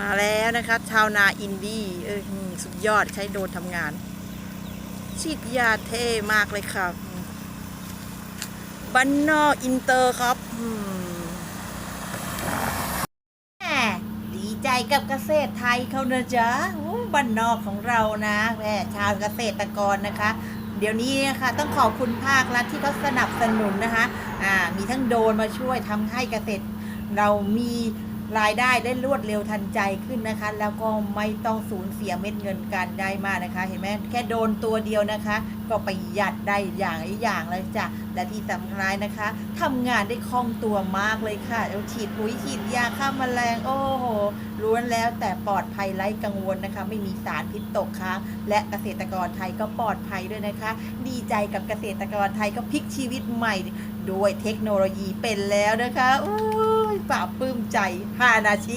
มาแล้วนะคะชาวนาอินดี้เออสุดยอดใช้โดนทำงาน ฉีดยาเท่มากเลยครับอืมบันนอกอินเตอร์ครับอืมแหมดีใจกับเกษตรไทยเขาเนอะจ๊ะบ้านนอกของเรานะแหมชาวเกษตรกรนะคะ เดี๋ยวนี้นะคะต้องขอบคุณภาครัฐที่เขาสนับสนุนนะคะ อ่า มีทั้งโดนมาช่วยทำให้เกษตรเรามี รายได้ได้รวดเร็วทันใจขึ้นนะคะ แล้วก็ไม่ต้องสูญเสียเม็ดเงินการได้มากนะคะ เห็นไหมแค่โดนตัวเดียวนะคะ ก็ประหยัดได้อย่างอีอย่างเลยจ้ะและที่สำคัญนะคะทำงานได้คล่องตัวมากเลยค่ะเอาฉีดปุ๋ยฉีดยาฆ่าแมลงโอ้โหล้วนแล้วแต่ปลอดภัยไร้กังวลนะคะ ไม่มีสารพิษตกค้าง และเกษตรกรไทยก็ปลอดภัยด้วยนะคะ ดีใจกับเกษตรกรไทยก็พลิกชีวิตใหม่ ด้วยเทคโนโลยีเป็นแล้วนะคะโอ้ ปราบปลื้มใจฮานาชิ